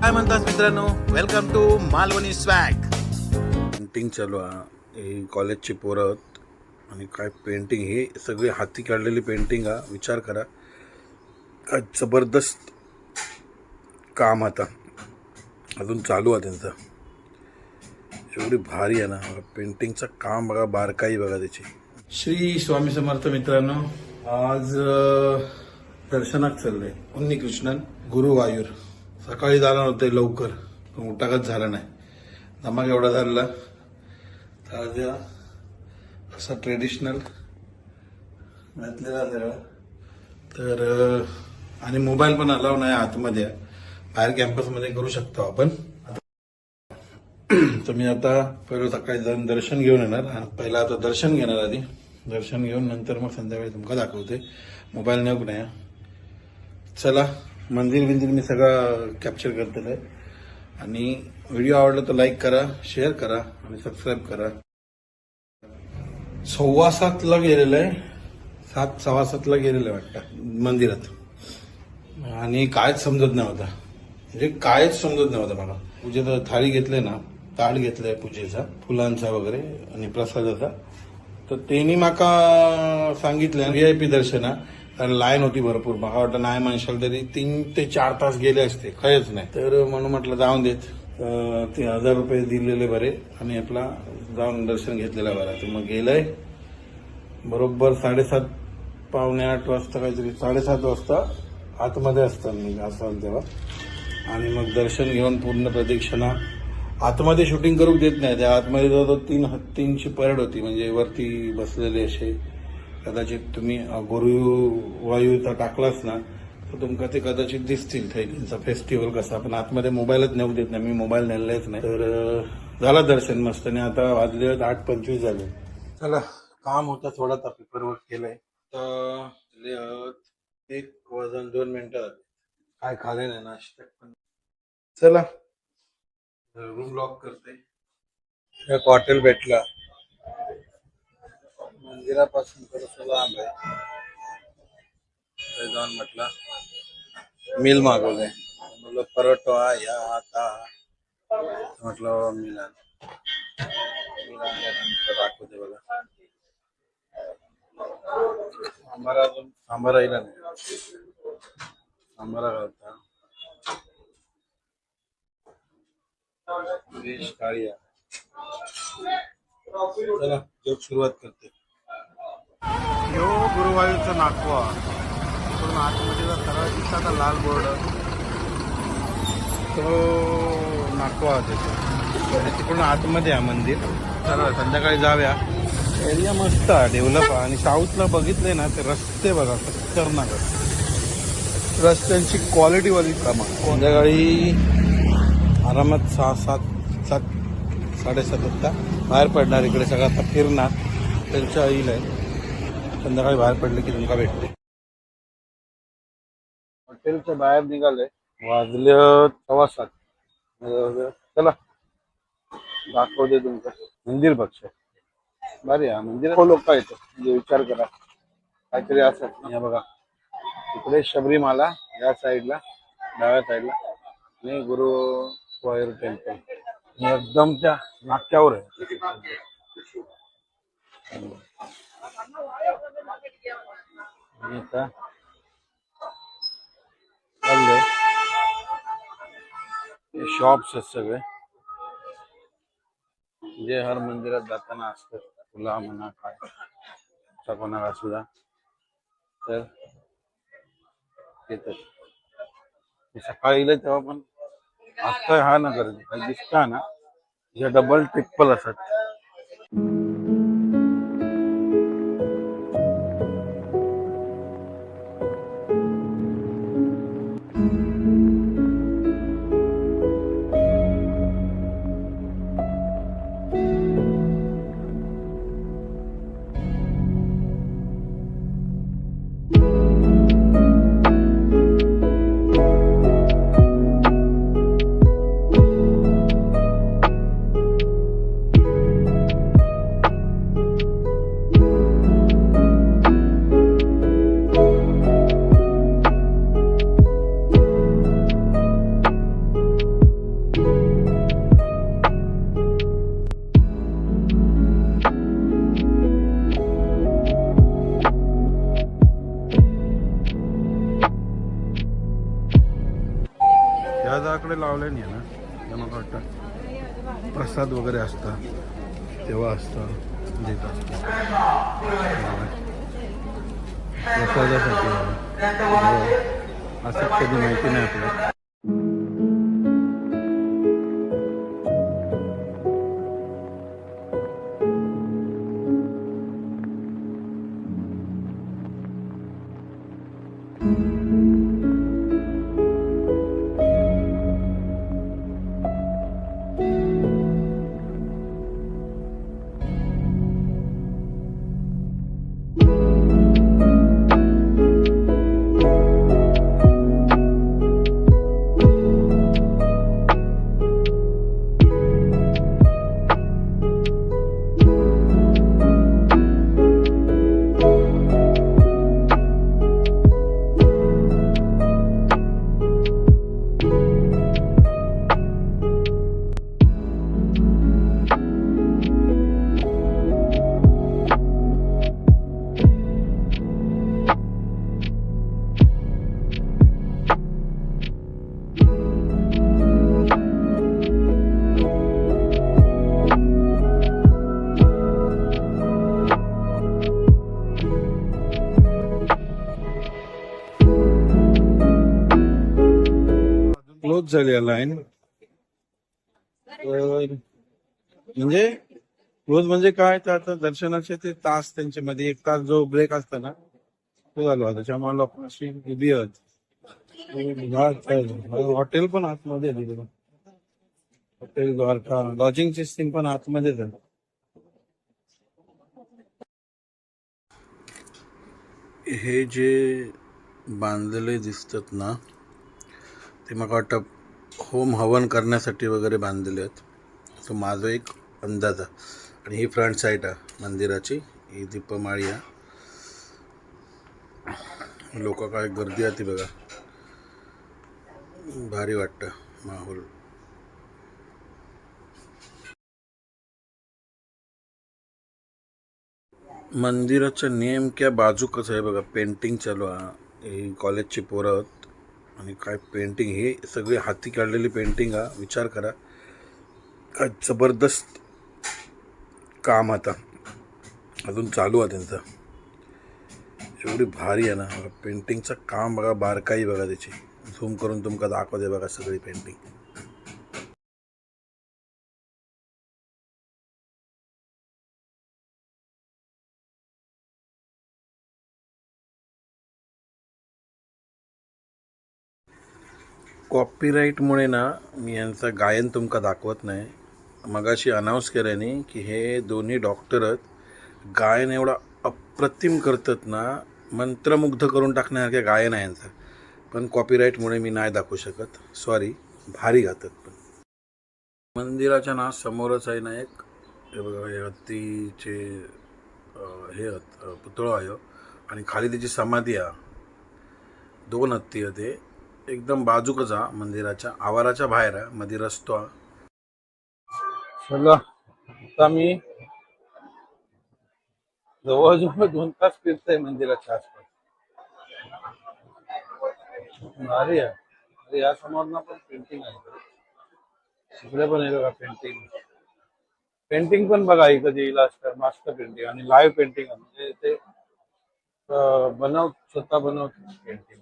काय म्हणतात मित्रांनो? Welcome to Malvani swag painting चालू आहे ही कॉलेजची पोरं आहेत. आणि काय पेंटिंग ही सगळी हाती काढलेली पेंटिंग हा विचार करा. काय जबरदस्त काम आता. अजून चालू आहे त्यांचं. एवढी भारी आहे ना. पेंटिंगचं काम बघा बारकाई बघा त्याची. श्री स्वामी समर्थ मित्रांनो आज अं, दर्शनात चाललंय. उन्नी कृष्णन गुरुवायूर. सकाळी जाणार होते लवकर. पण उठाकच झाला नाही. धमाक एवढा झाला ताज्या असा ट्रेडिशनल घातलेला सगळं तर आणि मोबाईल पण अलाव नाही आतमध्ये. बाहेर कॅम्पसमध्ये करू शकतो आपण. तर मी आता पहिलं सकाळी जाऊन दर्शन घेऊन येणार. आणि पहिला आता दर्शन घेणार आधी. दर्शन घेऊन नंतर मग संध्याकाळी तुमका दाखवते. मोबाईल नेऊ नाही चला. मंदिर बिंदिर मी सगळं कॅप्चर करतेलं आहे आणि व्हिडिओ आवडला तर लाईक करा शेअर करा आणि सबस्क्राईब करा. सव्वा सातला गेलेलं आहे. सात सव्वा सातला गेलेलं आहे वाटतं मंदिरात. आणि कायच समजत नव्हता म्हणजे कायच समजत नव्हतं मला. पूजेचं थाळी घेतले ना ताट घेतलंय पूजेचा फुलांचा वगैरे आणि प्रसादाचा. तर त्यांनी माका सांगितलं व्ही आय पी दर्शना कारण लाईन होती भरपूर. मला वाटतं नाही म्हणशाल तरी तीन ते चार तास गेले असते. खरंच नाही. तर म्हणून म्हटलं जाऊन देत. ते हजार रुपये दिलेले बरे. आणि आपला जाऊन दर्शन घेतलेला बरा. तर मग गेलंय. बरोबर साडेसात पावणे आठ वाजता काहीतरी साडेसात वाजता आतमध्ये असतात मी असाल तेव्हा. आणि मग दर्शन घेऊन पूर्ण प्रदक्षिणा. आतमध्ये शूटिंग करू देत नाही. त्या आतमध्ये जवळ तीन हत्तींची परेड होती. म्हणजे वरती बसलेले असे. कदाचित तुम्ही गुरुवायूचा टाकलाच ना तर तुमका ते कदाचित दिसतील. थैलींचा फेस्टिवल कसा पण आतमध्ये मोबाईलच नेऊ देत नाही. मी मोबाईल नेलेच नाही. तर झाला झालं दर्शन मस्त. आणि आता वाजले आठ पंचवीस झाले. चला काम होतं थोडा तर पेपरवर्क केलंय तर एक वाजून दोन मिनिटं काय खाले नाही नाश्ता? पण चला रूम लॉक करते. एक हॉटेल भेटला. मंदिरापासून थोडस लांब आहे जाऊन म्हटलं मिल मागवलंय म्हटलं परोठा या आता. म्हटलं मिल दाखवते बघा. सांबार अजून? सांबार राहिला नाही. सांबारा घालता काळिया चला जोक सुरुवात करते. यो गुरुवायूरचा नाकवा पूर्ण आतमध्ये जर सरळ दिसला तर लाल बोर्ड. तो नाकवा त्याचा. तिकडून आतमध्ये आहे मंदिर. चला संध्याकाळी जाव्या एरिया मस्त आहे डेव्हलप आहे. आणि साऊथला बघितले ना ते रस्ते बघा खतरनाक रस्त्यांची क्वालिटी वाली कामा. संध्याकाळी आरामात सहा सात सात साडेसात वाजता बाहेर पडणार इकडे सगळं आता फिरणार. त्यांच्या येईल आहे. संध्याकाळी बाहेर पडले की तुमका भेटते. हॉटेलच्या बाहेर निघाले वाजले सव्वा सात. चला. दाखवते तुमचं. मंदिर पक्ष बरे हा मंदिर. हो, लोक येतो म्हणजे विचार करा. काहीतरी असं या बघा. इकडे शबरीमाला या साईडला डाव्या साईडला आणि गुरु वायर टेम्पल. एकदम त्या नाक्यावर आहे. आणि आता हे शॉप्स आहेत सगळे. जे हर मंदिरात जाताना असतात. फुला म्हणा काय. चा कोणाला सुद्धा तर येतात. सकाळी इले तेव्हा पण आता हा ना गर्दी दिसता ना. जे डबल ट्रिपल असत प्रसाद वगैरे असतात तेव्हा असतं देत असतो. प्रसादासाठी. हो. असं कधी माहिती नाही आपल्याला. म्हणजे क्लोज झाली आहे लाईन. म्हणजे रोज म्हणजे काय? तर आता दर्शनाचे ते तास त्यांच्या मध्ये एक तास जो ब्रेक असतो ना तो झालो त्याच्यामुळे लोक अशी उभी आहेत. हॉटेल पण आतमध्ये हॉटेल द्वारका लॉजिंग सिस्टीम पण आतमध्ये झालं हे जे बांधलेले दिसतात ना ते मला वाटतं होम हवन करण्यासाठी वगैरे बांधलेले आहेत. तो माझा एक अंदाज आहे. आणि ही फ्रंट साईड आहे मंदिराची. ही दीपमाळी आहे. लोक काय गर्दी आहे ती बघा. भारी वाटतं माहोल. मंदिराच्या नेमक्या बाजूकच आहे बघा पेंटिंग चालू आहे. ही कॉलेजची पोरं आणि काय पेंटिंग हे सगळी हाती काढलेली पेंटिंग हा विचार करा. काय जबरदस्त काम आता. अजून चालू आहे त्यांचं. एवढी भारी आहे ना पेंटिंगचं काम बघा बारकाई बघा त्याची. झूम करून तुमका दाखवते बघा सगळी पेंटिंग कॉपीराईटमुळे ना मी यांचं गायन तुमका दाखवत नाही. मगाशी अनाऊन्स केल्याने की हे दोन्ही डॉक्टरच गायन एवढं अप्रतिम करतात ना मंत्रमुग्ध करून टाकण्यासारखे गायन आहे यांचं. पण कॉपीराईटमुळे मी नाही दाखवू शकत. सॉरी भारी गातात पण. मंदिराच्या ना समोरच आहे ना एक बघा हे हत्तीचे हे पुतळं आहे. आणि खाली त्याची समाधी आहे. दोन हत्ती आहे ते. एकदम बाजूकच मंदिराच्या आवाराच्या बाहेर आहे मध्ये रस्तो चला आता मी जवळजवळ दोन तास फिरतोय मंदिराच्या आसपास. अरे अरे या समोर पण पेंटिंग आहे. तिकडे पण आहे बघा पेंटिंग पेंटिंग पण बघा इकडे येईल असतं मस्त पेंटिंग आणि लाईव्ह पेंटिंग म्हणजे ते बनव स्वतः बनवत पेंटिंग